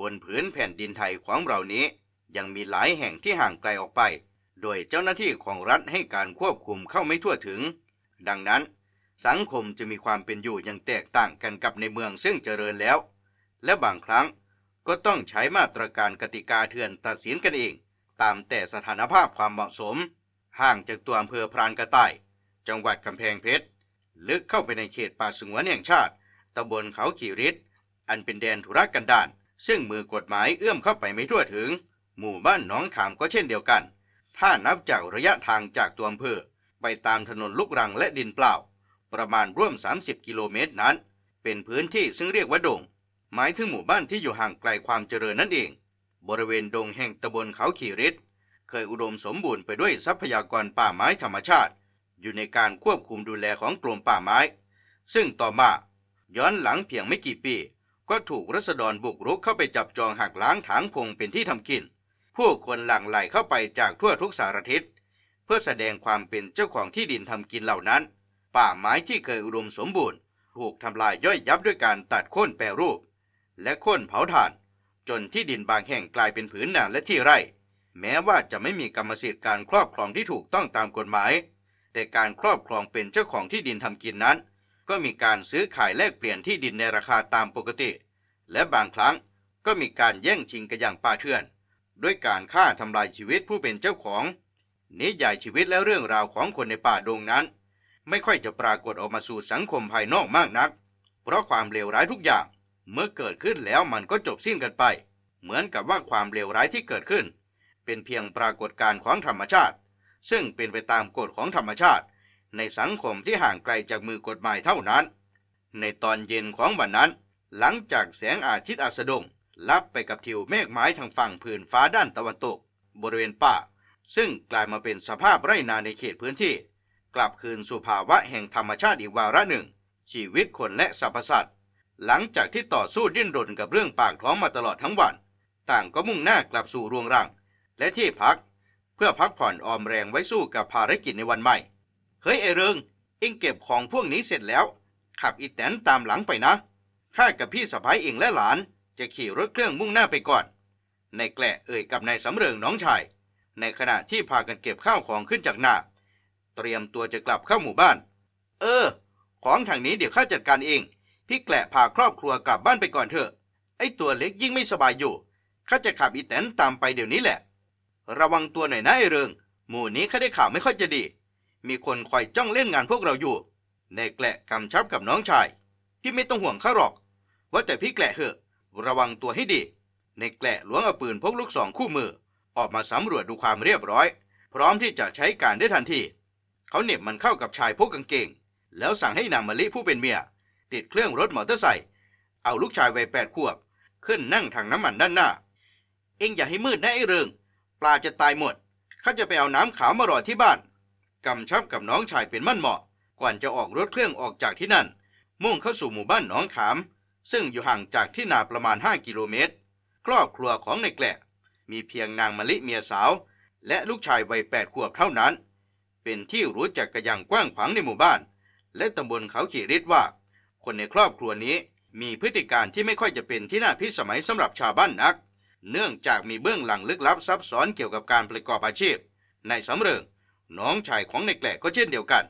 บนผืนแผ่นดินไทยของเรานี้ ยังมีหลายแห่งที่ห่างไกลออกไป โดยเจ้าหน้าที่ของรัฐให้การควบคุมเข้าไม่ทั่วถึง ดังนั้น สังคมจะมีความเป็นอยู่อย่างแตกต่างกันกับในเมืองซึ่งเจริญแล้ว และบางครั้งก็ต้องใช้มาตรการกติกาเถื่อนตัดสินกันเอง ตามแต่สถานภาพความเหมาะสม ห่างจากตัวอำเภอพรานกระต่าย จังหวัดกำแพงเพชร ลึกเข้าไปในเขตป่าสงวนแห่งชาติตำบลเขาขีริดอันเป็นแดนธุรกันดาร ซึ่งมือกฎหมายเอื้อมเข้าไปไม่ทั่วถึง หมู่บ้านหนองขามก็เช่นเดียวกัน ถ้านับจากระยะทางจากตัวอำเภอ ไปตามถนนลูกรังและดินเปล่า ประมาณร่วม 30 กิโลเมตรนั้น เป็นพื้นที่ซึ่งเรียกว่าดง หมายถึงหมู่บ้านที่อยู่ห่างไกลความเจริญนั่นเอง บริเวณดงแห่งตำบลเขาขีริดเคยอุดมสมบูรณ์ไปด้วยทรัพยากรป่าไม้ธรรมชาติ อยู่ในการควบคุมดูแลของกรมป่าไม้ ซึ่งต่อมาย้อนหลังเพียงไม่กี่ปี ก็ถูกรัษฎรบุกรุกเข้าไปจับจองหักล้างถางพงเป็นที่ทำกิน ผู้คนหลั่งไหลเข้าไปจากทั่วทุกสารทิศเพื่อแสดงความเป็นเจ้าของที่ดินทำกินเหล่านั้น ป่าไม้ที่เคยอุดมสมบูรณ์ ถูกทำลายย่อยยับด้วยการตัดโค่นแปรรูป และโค่นเผาถ่าน จนที่ดินบางแห่งกลายเป็นผืนนาและที่ไร่ แม้ว่าจะไม่มีกรรมสิทธิ์การครอบครองที่ถูกต้องตามกฎหมาย แต่การครอบครองเป็นเจ้าของที่ดินทำกินนั้น ก็มีการซื้อขายแลกเปลี่ยนที่ดินในราคาตามปกติ และบางครั้งก็มีการแย่งชิงกันอย่างป่าเถื่อน ด้วยการฆ่าทำลายชีวิตผู้เป็นเจ้าของ นิยายชีวิตและเรื่องราวของคนในป่าดงนั้น ไม่ค่อยจะปรากฏออกมาสู่สังคมภายนอกมากนัก เพราะความเลวร้ายทุกอย่างเมื่อเกิดขึ้นแล้วมันก็จบสิ้นกันไป เหมือนกับว่าความเลวร้ายที่เกิดขึ้น เป็นเพียงปรากฏการณ์ของธรรมชาติ ซึ่งเป็นไปตามกฎของธรรมชาติ ในสังคมที่ห่างไกลจากมือกฎหมายเท่านั้น ในตอนเย็นของวันนั้น หลังจากแสงอาทิตย์อัสดงลับไปกับทิวเมฆไม้ทางฝั่งผืนฟ้าด้านตะวันตก บริเวณป่า ซึ่งกลายมาเป็นสภาพไร่นาในเขตพื้นที่ กลับคืนสู่ภาวะแห่งธรรมชาติอีกวาระหนึ่ง ชีวิตคนและสรรพสัตว์หลังจากที่ต่อสู้ดิ้นรนกับเรื่องปากท้องมาตลอดทั้งวัน ต่างก็มุ่งหน้ากลับสู่รวงรัง และที่พัก เพื่อพักผ่อนออมแรงไว้สู้กับภารกิจในวันใหม่ เฮ้ยไอเริงเอ็งเก็บของพวกนี้เสร็จแล้ว ขับอีแตนตามหลังไปนะข้ากับพี่สะพ้ายเองและหลาน จะขี่รถเครื่องมุ่งหน้าไปก่อนนายแกละเอ่ยกับนายสำเริงน้องชาย ในขณะที่พากันเก็บข้าวของขึ้นจากหน้า เตรียมตัวจะกลับเข้าหมู่บ้าน เออ ของทางนี้เดี๋ยวข้าจัดการเอง พี่แกละพาครอบครัวกลับบ้านไปก่อนเถอะ ไอตัวเล็กยิ่งไม่สบายอยู่ข้าจะขับอีแตนตามไปเดี๋ยวนี้แหละ ระวังตัวหน่อยนะไอเริง หมู่นี้ข้าได้ข่าวไม่ค่อยจะดี มีคนคอยจ้องเล่นงานพวกเราอยู่ ในแกละกำชับกับน้องชาย พี่ไม่ต้องห่วงข้าหรอก ว่าแต่พี่แกละเหอะ ระวังตัวให้ดี ในแกละล้วงเอาปืนพกลูกสองคู่มือ ออกมาสำรวจดูความเรียบร้อย พร้อมที่จะใช้การได้ทันที เขาเหน็บมันเข้ากับชายพกกางเกง แล้วสั่งให้นางมะลิผู้เป็นเมีย ติดเครื่องรถมอเตอร์ไซค์เอาลูกชายวัยแปดขวบ ขึ้นนั่งถังน้ำมันด้านหน้า เอ็งอย่าให้มืดนะไอ้เริงปลาจะตายหมดข้าจะไปเอาน้ำขาวมารอที่บ้าน กำชับกับน้องชายเป็นมั่นเหมาะ ก่อนจะออกรถเครื่องออกจากที่นั่น มุ่งเข้าสู่หมู่บ้านหนองขาม ซึ่งอยู่ห่างจากที่นาประมาณ 5 กิโลเมตร ครอบครัวของในแกละมีเพียงนางมะลิเมียสาว และลูกชายวัยแปดขวบเท่านั้น เป็นที่รู้จักกันอย่างกว้างขวางในหมู่บ้าน และตำบลเขาขีริดว่า คนในครอบครัวนี้มีพฤติการที่ไม่ค่อยจะเป็นที่น่าพิสมัยสำหรับชาวบ้านนัก เนื่องจากมีเบื้องหลังลึกลับซับซ้อนเกี่ยวกับการประกอบอาชีพ ในสำเริง น้องชายของในแกลก็เช่นเดียวกัน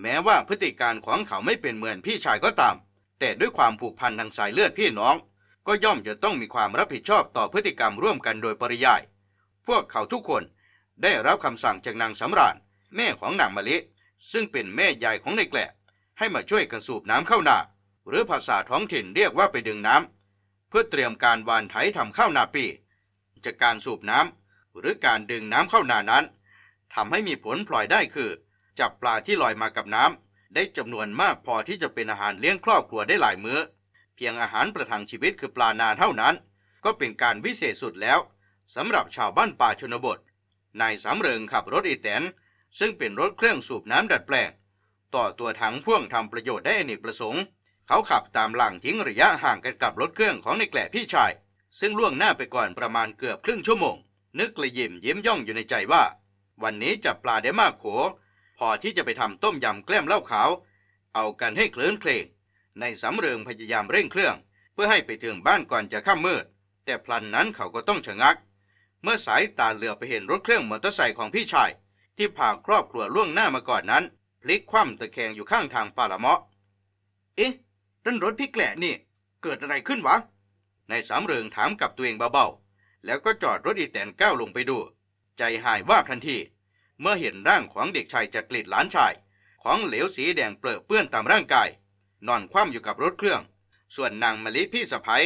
แม้ว่าพฤติการของเขาไม่เป็นเหมือนพี่ชายก็ตาม แต่ด้วยความผูกพันทางสายเลือดพี่น้อง ก็ย่อมจะต้องมีความรับผิดชอบต่อพฤติกรรมร่วมกันโดยปริยาย พวกเขาทุกคนได้รับคำสั่งจากนางสำราญแม่ของนางมะลิ ซึ่งเป็นแม่ยายของในแกลให้มาช่วยกันสูบน้ำเข้านาหรือภาษาท้องถิ่นเรียกว่าไปดึงน้ำเพื่อเตรียมการวานไถทำข้าวนาปี จากการสูบน้ำหรือการดึงน้ำเข้านานั้น ทำให้มีผลพลอยได้คือ จับปลาที่ลอยมากับน้ำได้จำนวนมากพอที่จะเป็นอาหารเลี้ยงครอบครัวได้หลายมื้อ เพียงอาหารประทังชีวิตคือปลานาเท่านั้น ก็เป็นการวิเศษสุดแล้วสำหรับชาวบ้านป่าชนบทนายสำเริงขับรถอีแตนซึ่งเป็นรถเครื่องสูบน้ำดัดแปลงต่อตัวถังพ่วงทำประโยชน์ได้อเนกประสงค์ เขาขับตามหลังทิ้งระยะห่างกันกับรถเครื่องของในแกละพี่ชาย ซึ่งล่วงหน้าไปก่อนประมาณเกือบครึ่งชั่วโมง นึกกระยิมยิ้มย่องอยู่ในใจว่า วันนี้จับปลาได้มากโข พอที่จะไปทำต้มยำแกล้มเหล้าขาว เอากันให้เคลิ้นเคลงในสำเริงพยายามเร่งเครื่อง เพื่อให้ไปถึงบ้านก่อนจะค่ำมืด แต่พลันนั้นเขาก็ต้องชะงัก เมื่อสายตาเหลือไปเห็นรถเครื่องมอเตอร์ไซค์ของพี่ชาย ที่พาครอบครัวล่วงหน้ามาก่อนนั้น พลิกคว่ำตะแคงอยู่ข้างทางป่าละเมาะ เอ๊ะนั่นรถพี่แกละนี่ เกิดอะไรขึ้นวะ ในสามเริงถามกับตัวเองเบาๆ แล้วก็จอดรถอีแตนก้าวลงไปดู ใจหายวาบทันที เมื่อเห็นร่างของเด็กชายจักริดหลานชาย ของเหลวสีแดงเปรอะเปื้อนตามร่างกาย นอนคว่ำอยู่กับรถเครื่อง ส่วนนางมะลิพี่สะพ้ย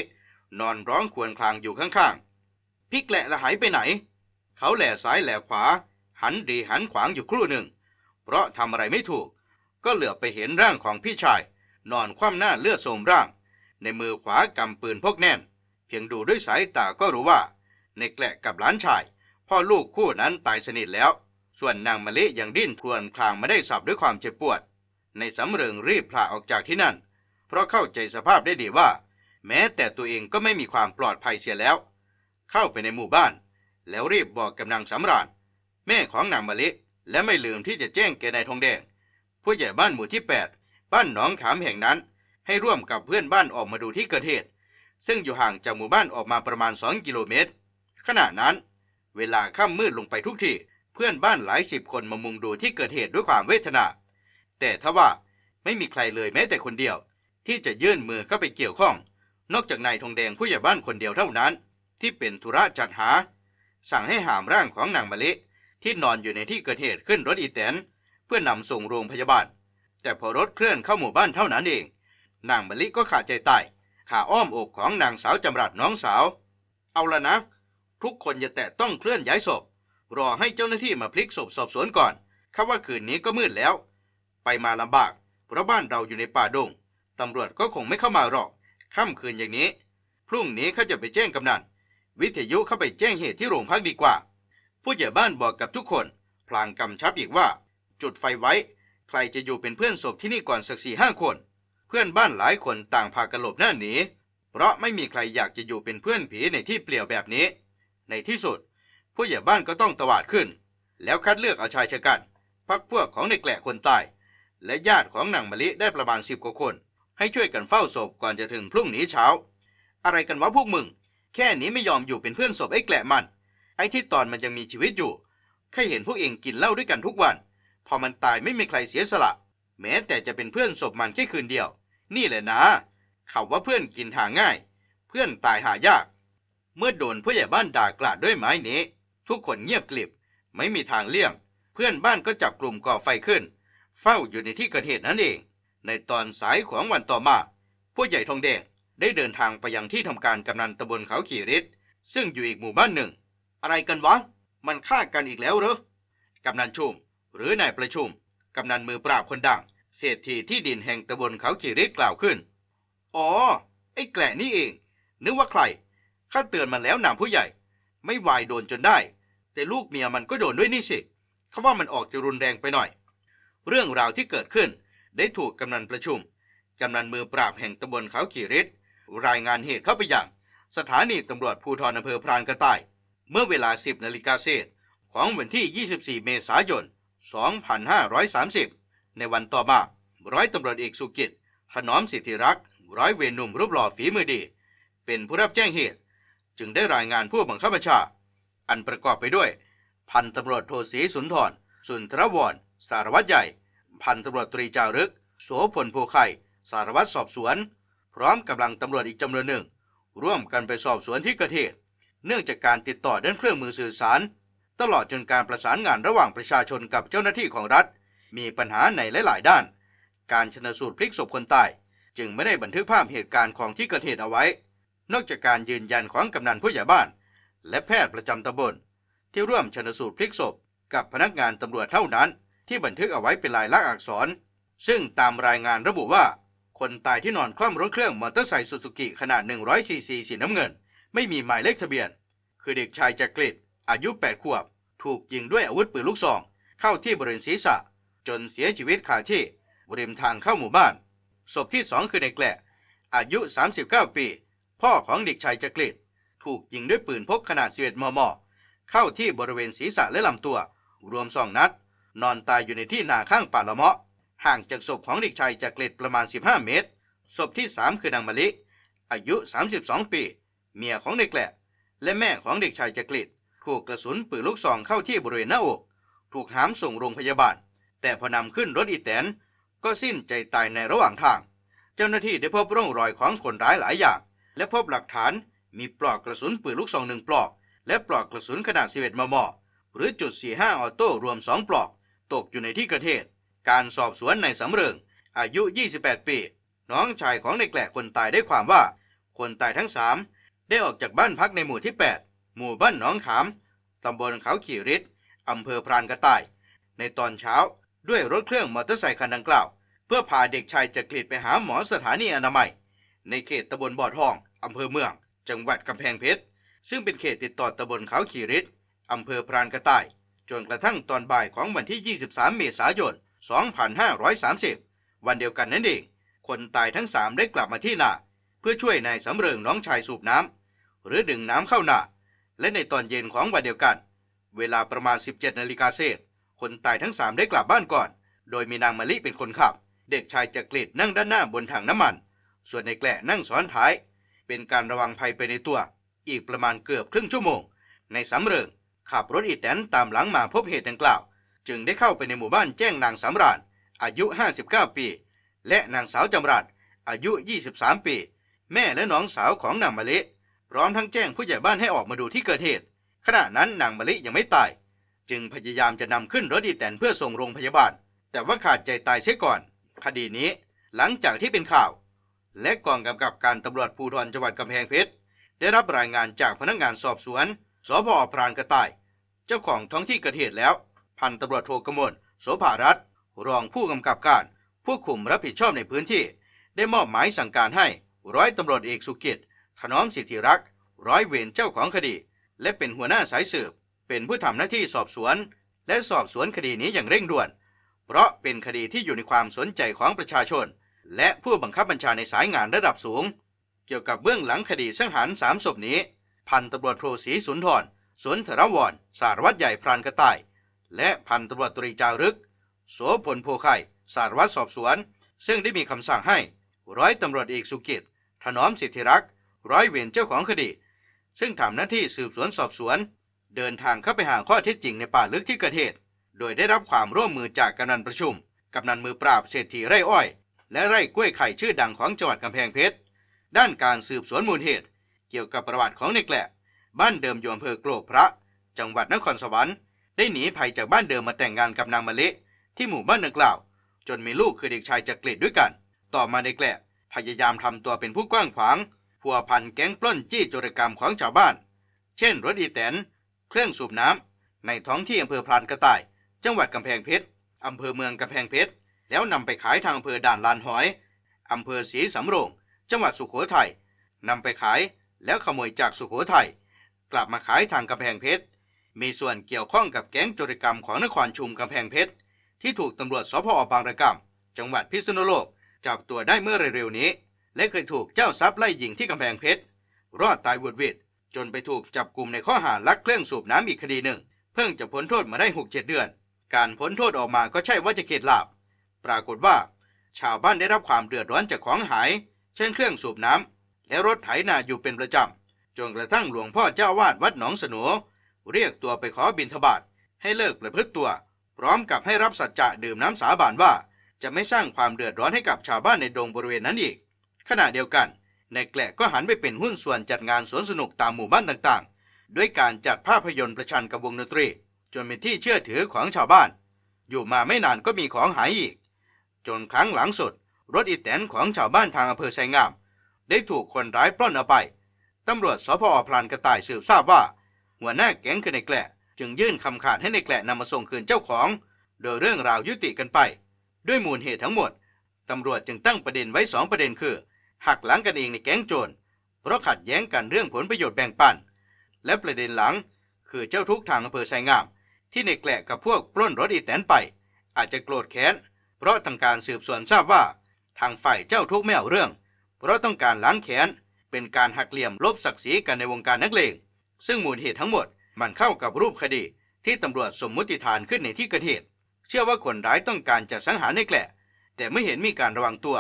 นอนร้องครวญครางอยู่ข้างๆพี่แกละละหายไปไหน เขาแหล่ซ้ายแหล่ขวา หันดีหันขวางอยู่ครู่หนึ่ง เพราะทำอะไรไม่ถูก ก็เหลือไปเห็นร่างของพี่ชาย นอนคว่ำหน้าเลือดโสมร่าง ในมือขวากำปืนพกแน่น เพียงดูด้วยสายตาก็รู้ว่า ในแกละกับหลานชาย พ่อลูกคู่นั้นตายสนิทแล้ว ส่วนนางมะลิยังดิ้นครวญคลางไม่ได้สับด้วยความเจ็บปวด ในสำเริงรีบพลาออกจากที่นั่น เพราะเข้าใจสภาพได้ดีว่า แม้แต่ตัวเองก็ไม่มีความปลอดภัยเสียแล้ว เข้าไปในหมู่บ้าน แล้วรีบบอกกับนางสำราญ แม่ของนางมะลิและไม่ลืมที่จะแจ้งแกนายทองแดง ผู้ใหญ่บ้านหมู่ที่ 8 บ้านหนองขามแห่งนั้น ให้ร่วมกับเพื่อนบ้านออกมาดูที่เกิดเหตุ ซึ่งอยู่ห่างจากหมู่บ้านออกมาประมาณ 2 กิโลเมตรขณะนั้น เวลาค่ำมืดลงไปทุกที เพื่อนบ้านหลายสิบคนมามุงดูที่เกิดเหตุด้วยความเวทนา แต่ทว่าไม่มีใครเลยแม้แต่คนเดียว ที่จะยื่นมือเข้าไปเกี่ยวข้อง นอกจากนายทองแดงผู้ใหญ่บ้านคนเดียวเท่านั้น ที่เป็นธุระจัดหา สั่งให้หามร่างของนางมะลิที่นอนอยู่ในที่เกิดเหตุขึ้นรถอีแตนเพื่อนำส่งโรงพยาบาล แต่พอรถเคลื่อนเข้าหมู่บ้านเท่านั้นเอง นางมะลิก็ขาดใจตายขาอ้อมอกของนางสาวจำรัดน้องสาว เอาละนะ ทุกคนอย่าแตะต้องเคลื่อนย้ายศพ รอให้เจ้าหน้าที่มาพลิกศพสอบสวนก่อนข้าว่าคืนนี้ก็มืดแล้ว ไปมาลำบาก เพราะบ้านเราอยู่ในป่าดงตำรวจก็คงไม่เข้ามาหรอก ค่ำคืนอย่างนี้ พรุ่งนี้เขาจะไปแจ้งกำนัน วิทยุเข้าไปแจ้งเหตุที่โรงพักดีกว่า ผู้ใหญ่บ้านบอกกับทุกคน พลางกำชับอีกว่า จุดไฟไว้ ใครจะอยู่เป็นเพื่อนศพที่นี่ก่อนสักสี่ห้าคน เพื่อนบ้านหลายคนต่างพากันหลบหน้าหนี เพราะไม่มีใครอยากจะอยู่เป็นเพื่อนผีในที่เปลี่ยวแบบนี้ ในที่สุด ผู้ใหญ่บ้านก็ต้องตวาดขึ้น แล้วคัดเลือกเอาชายชะกันพักพวกของในแกละคนตาย และญาติของนางมะลิได้ประมาณสิบกว่าคน ให้ช่วยกันเฝ้าศพก่อนจะถึงพรุ่งนี้เช้า อะไรกันวะพวกมึง แค่นี้ไม่ยอมอยู่เป็นเพื่อนศพไอ้แกละมัน ไอ้ที่ตอนมันยังมีชีวิตอยู่แค่เห็นพวกเองกินเหล้าด้วยกันทุกวัน พอมันตายไม่มีใครเสียสละ แม้แต่จะเป็นเพื่อนศพมันแค่คืนเดียว นี่แหละนะเขาว่าเพื่อนกินหาง่าย เพื่อนตายหายาก เมื่อโดนผู้ใหญ่บ้านด่ากราดด้วยไม้นี้ ทุกคนเงียบกลิบ ไม่มีทางเลี่ยง เพื่อนบ้านก็จับกลุ่มก่อไฟขึ้น เฝ้าอยู่ในที่เกิดเหตุนั่นเอง ในตอนสายของวันต่อมา ผู้ใหญ่ทองแดงได้เดินทางไปยังที่ทำการกำนันตำบลเขาขี่ริดซึ่งอยู่อีกหมู่บ้านหนึ่ง อะไรกันวะ มันฆ่ากันอีกแล้วเหรอกำนันชุม หรือนายประชุมกำนันมือปราบคนดังเศรษฐีที่ดินแห่งตำบลเขาขี่ริดกล่าวขึ้น อ๋อ ไอ้แกละนี่เอง นึกว่าใครข้าเตือนมันแล้วนามผู้ใหญ่ ไม่วายโดนจนได้ แต่ลูกเมียมันก็โดนด้วยนี่สิเขาว่ามันออกจะรุนแรงไปหน่อย เรื่องราวที่เกิดขึ้นได้ถูกกำนันประชุม กำนันมือปราบแห่งตำบลเขาขี่ริดรายงานเหตุเข้าไปยังสถานีตำรวจภูธรอำเภอพรานกระต่าย เมื่อเวลา 10นาฬิกาเศษของวันที่ 24 เมษายน 2530 ในวันต่อมา ร้อยตำรวจเอกสุกิจถนอมสิทธิรักษ์ ร้อยเวรหนุ่มรูปหล่อฝีมือดี เป็นผู้รับแจ้งเหตุ จึงได้รายงานผู้บังคับบัญชา อันประกอบไปด้วย พันตำรวจโทศรีสุนทร สุนทรวรสารวัตรใหญ่ พันตำรวจตรีจารึก โสพลโพไข่ สารวัตรสอบสวน พร้อมกำลังตำรวจอีกจำนวนหนึ่ง ร่วมกันไปสอบสวนที่เกิดเหตุเนื่องจากการติดต่อด้านเครื่องมือสื่อสาร ตลอดจนการประสานงานระหว่างประชาชนกับเจ้าหน้าที่ของรัฐ มีปัญหาในหลาย ๆ ด้าน การชนสูตรพลิกศพคนตาย จึงไม่ได้บันทึกภาพเหตุการณ์ของที่เกิดเหตุเอาไว้ นอกจากการยืนยันของกำนันผู้ใหญ่บ้าน และแพทย์ประจำตำบล ที่ร่วมชนสูตรพลิกศพ กับพนักงานตำรวจเท่านั้น ที่บันทึกเอาไว้เป็นลายลักษณ์อักษร ซึ่งตามรายงานระบุว่า คนตายที่นอนคล่อมรถเครื่องมอเตอร์ไซค์ซูซูกิขนาด100ซีซีสีน้ำเงิน ไม่มีหมายเลขทะเบียน คือเด็กชายจักริดอายุ 8 ขวบ ถูกยิงด้วยอาวุธปืนลูกซอง เข้าที่บริเวณศีรษะ จนเสียชีวิตคาที่บริมทางเข้าหมู่บ้าน ศพที่สองคือเด็กแกละอายุ 39 ปี พ่อของเด็กชายจักริด ถูกยิงด้วยปืนพกขนาด 11 มม เข้าที่บริเวณศีรษะและลำตัว รวมสองนัด นอนตายอยู่ในที่นาข้างป่าละเมาะ ห่างจากศพของเด็กชายจากเกล็ดประมาณ 15 เมตร ศพที่ 3 คือนางมะลิ อายุ 32 ปี เมียของเด็กแกละและแม่ของเด็กชายจักริดถูกกระสุนปืนลูกซองเข้าที่บริเวณหน้าอก ถูกหามส่งโรงพยาบาล แต่พอนำขึ้นรถอีแตน ก็สิ้นใจตายในระหว่างทาง เจ้าหน้าที่ได้พบร่องรอยของคนร้ายหลายอย่าง และพบหลักฐาน มีปลอกกระสุนปืนลูกซองหนึ่งปลอก และปลอกกระสุนขนาด 11 มม หรือจุด 45 ออโต้รวม 2 ปลอก ตกอยู่ในที่เกิดเหตุ การสอบสวนในสำเริง อายุ 28 ปี น้องชายของในแกละคนตายได้ความว่า คนตายทั้งสามได้ออกจากบ้านพักในหมู่ที่ 8 หมู่บ้านหนองขาม ตำบลเขาขี่ริดอำเภอพรานกระต่าย ในตอนเช้าด้วยรถเครื่องมอเตอร์ไซค์คันดังกล่าว เพื่อพาเด็กชายจักรีดไปหาหมอสถานีอนามัย ในเขตตำบลบ่อทองอำเภอเมือง จังหวัดกำแพงเพชร ซึ่งเป็นเขตติดต่อตำบลเขาขีริดอำเภอพรานกระต่าย จนกระทั่งตอนบ่ายของวันที่ 23 เมษายน 2530 วันเดียวกันนั่นเอง คนตายทั้งสามได้กลับมาที่นาเพื่อช่วยนายสำเริงน้องชายสูบน้ำหรือดึงน้ำเข้านาและในตอนเย็นของวันเดียวกัน เวลาประมาณ 17 นาฬิกาเศษ คนตายทั้งสามได้กลับบ้านก่อน โดยมีนางมะลิเป็นคนขับ เด็กชายจักริดนั่งด้านหน้าบนถังน้ำมัน ส่วนในแกละนั่งซ้อนท้าย เป็นการระวังภัยไปในตัว อีกประมาณเกือบครึ่งชั่วโมง ในสำเริงขับรถอีแตนตามหลังมาพบเหตุดังกล่าว จึงได้เข้าไปในหมู่บ้านแจ้งนางสำราญอายุ 59 ปี และนางสาวจำรัดอายุ 23 ปี แม่และน้องสาวของนางมะลิพร้อมทั้งแจ้งผู้ใหญ่บ้านให้ออกมาดูที่เกิดเหตุ ขณะนั้นนางมะลิยังไม่ตาย จึงพยายามจะนำขึ้นรถอีแตนเพื่อส่งโรงพยาบาล แต่ว่าขาดใจตายเสียก่อน คดีนี้ หลังจากที่เป็นข่าว และกองกำกับการตำรวจภูธรจังหวัดกำแพงเพชร ได้รับรายงานจากพนักงานสอบสวนสพพรานกระต่าย เจ้าของท้องที่เกิดเหตุแล้ว พันตำรวจโทกมลโสภารัตน์รองผู้กำกับการ ผู้คุมรับผิดชอบในพื้นที่ ได้มอบหมายสั่งการให้ร้อยตำรวจเอกสุกิจถนอมสิทธิรักษ์ร้อยเวรเจ้าของคดี และเป็นหัวหน้าสายสืบ เป็นผู้ทำหน้าที่สอบสวน และสอบสวนคดีนี้อย่างเร่งด่วน เพราะเป็นคดีที่อยู่ในความสนใจของประชาชน และผู้บังคับบัญชาในสายงานระดับสูง เกี่ยวกับเบื้องหลังคดีสังหารสามศพนี้ พันตำรวจโทศรีสุนทรสวนธรวรสารวัตรใหญ่พรานกระต่าย และพันตำรวจตรีจารึก โสพลโพไข่สารวัตรสอบสวน ซึ่งได้มีคำสั่งให้ ร้อยตำรวจเอกสุกิจ ถนอมสิทธิรักษ์ร้อยเวรเจ้าของคดี ซึ่งทำหน้าที่สืบสวนสอบสวน เดินทางเข้าไปหาข้อเท็จจริงในป่าลึกที่เกิดเหตุ โดยได้รับความร่วมมือจากกำนันประชุมกำนันมือปราบเศรษฐีไร่อ้อย และไร่กล้วยไข่ชื่อดังของจังหวัดกำแพงเพชร ด้านการสืบสวนมูลเหตุ เกี่ยวกับประวัติของเนกแกละ บ้านเดิมอยู่อำเภอโกรกพระ จังหวัดนครสวรรค์ ได้หนีภัยจากบ้านเดิมมาแต่งงานกับนางมะลิที่หมู่บ้านดังกล่าว จนมีลูกคือเด็กชายจักริดด้วยกัน ต่อมาในแกละพยายามทำตัวเป็นผู้กว้างขวางพัวพันแก๊งปล้นจี้โจรกรรมของชาวบ้าน เช่นรถอีแตน เครื่องสูบน้ำในท้องที่อำเภอพรานกระต่าย จังหวัดกำแพงเพชรอำเภอเมืองกำแพงเพชร แล้วนำไปขายทางอำเภอด่านลานหอยอำเภอศรีสำโรง จังหวัดสุโขทัยนำไปขายแล้วขโมยจากสุโขทัยกลับมาขายทางกำแพงเพชร มีส่วนเกี่ยวข้องกับแก๊งโจรกรรมของนครชุมกำแพงเพชร ที่ถูกตำรวจสพบางระกำจังหวัดพิษณุโลก จับตัวได้เมื่อเร็วๆนี้ และเคยถูกเจ้าทรัพย์ไล่ยิงที่กำแพงเพชร รอดตายวุดวิดจนไปถูกจับกลุ่มในข้อหาลักเครื่องสูบน้ำอีกคดีหนึ่ง เพิ่งจะพ้นโทษมาได้ 6-7 เดือน การพ้นโทษออกมาก็ใช่ว่าจะเข็ดหลาบ ปรากฏว่า ชาวบ้านได้รับความเดือดร้อนจากของหาย เช่นเครื่องสูบน้ำและรถไถนาอยู่เป็นประจำจนกระทั่งหลวงพ่อเจ้าวาดวัดหนองสนวเรียกตัวไปขอบิณฑบาตให้เลิกประพฤติตัว พร้อมกับให้รับสัจจะดื่มน้ำสาบานว่า จะไม่สร้างความเดือดร้อนให้กับชาวบ้านในดงบริเวณนั้นอีก ขณะเดียวกันในแกละก็หันไปเป็นหุ้นส่วนจัดงานสวนสนุกตามหมู่บ้านต่างๆ ด้วยการจัดภาพยนตร์ประชันกับวงดนตรี จนเป็นที่เชื่อถือของชาวบ้าน อยู่มาไม่นานก็มีของหายอีก จนครั้งหลังสุด รถอีแตนของชาวบ้านทางอำเภอไซงาม ได้ถูกคนร้ายปล้นเอาไป ตำรวจสพอพลานกระต่ายสืบทราบว่า หัวหน้าแก๊งคือในแกละจึงยื่นคำขาดให้ในแกละนำมาส่งคืนเจ้าของ โดยเรื่องราวยุติกันไป ด้วยมูลเหตุทั้งหมด ตำรวจจึงตั้งประเด็นไว้สองประเด็นคือ หักหลังกันเองในแก๊งโจร เพราะขัดแย้งกันเรื่องผลประโยชน์แบ่งปัน และประเด็นหลัง คือเจ้าทุกทางอำเภอไซงาม ที่ในแกละกับพวกปล้นรถอีแตนไป อาจจะโกรธแค้น เพราะทางการสืบสวนทราบว่า ทางฝ่ายเจ้าทุกข์ไม่เอาเรื่อง เพราะต้องการล้างแค้น เป็นการหักเหลี่ยมลบศักดิ์ศรีกันในวงการนักเลง ซึ่งมูลเหตุทั้งหมดมันเข้ากับรูปคดี ที่ตำรวจสมมุติฐานขึ้นในที่เกิดเหตุ เชื่อว่าคนร้ายต้องการจะสังหารในแกละ แต่ไม่เห็นมีการระวังตัว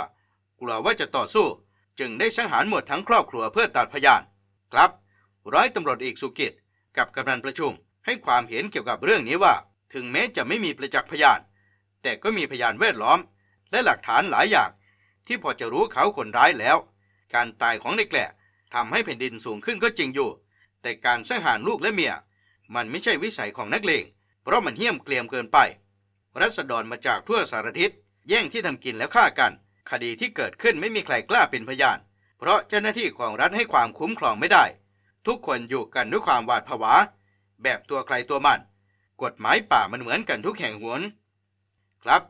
กลัวว่าจะต่อสู้ จึงได้สังหารหมดทั้งครอบครัวเพื่อตัดพยาน ครับ ร้อยตำรวจเอกสุกิจกับกำนันประชุมให้ความเห็นเกี่ยวกับเรื่องนี้ว่า ถึงแม้จะไม่มีประจักษ์พยาน แต่ก็มีพยานแวดล้อม และหลักฐานหลายอย่าง ที่พอจะรู้เขาคนร้ายแล้ว การตายของในแกละทำให้แผ่นดินสูงขึ้นก็จริงอยู่ แต่การสังหารลูกและเมีย มันไม่ใช่วิสัยของนักเลงเพราะมันเหี้ยมเกรียมเกินไป รัษฎรมาจากทั่วสารทิศแย่งที่ทำกินแล้วฆ่ากัน คดีที่เกิดขึ้นไม่มีใครกล้าเป็นพยาน เพราะเจ้าหน้าที่ของรัฐให้ความคุ้มครองไม่ได้ ทุกคนอยู่กันด้วยความหวาดผวา แบบตัวใครตัวมัน กฎหมายป่ามันเหมือนกันทุกแห่งหน ครับ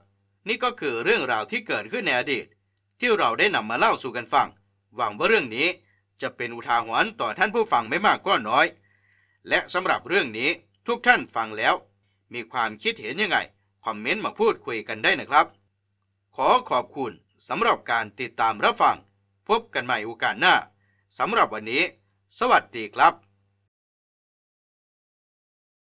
นี่ก็คือเรื่องราวที่เกิดขึ้นในอดีต ที่เราได้นำมาเล่าสู่กันฟัง หวังว่าเรื่องนี้จะเป็นอุทาหรณ์ต่อท่านผู้ฟังไม่มากก็น้อย และสำหรับเรื่องนี้ทุกท่านฟังแล้ว มีความคิดเห็นยังไง คอมเมนต์มาพูดคุยกันได้นะครับ ขอขอบคุณสำหรับการติดตามรับฟัง พบกันใหม่โอกาสหน้าสำหรับวันนี้ สวัสดีครับ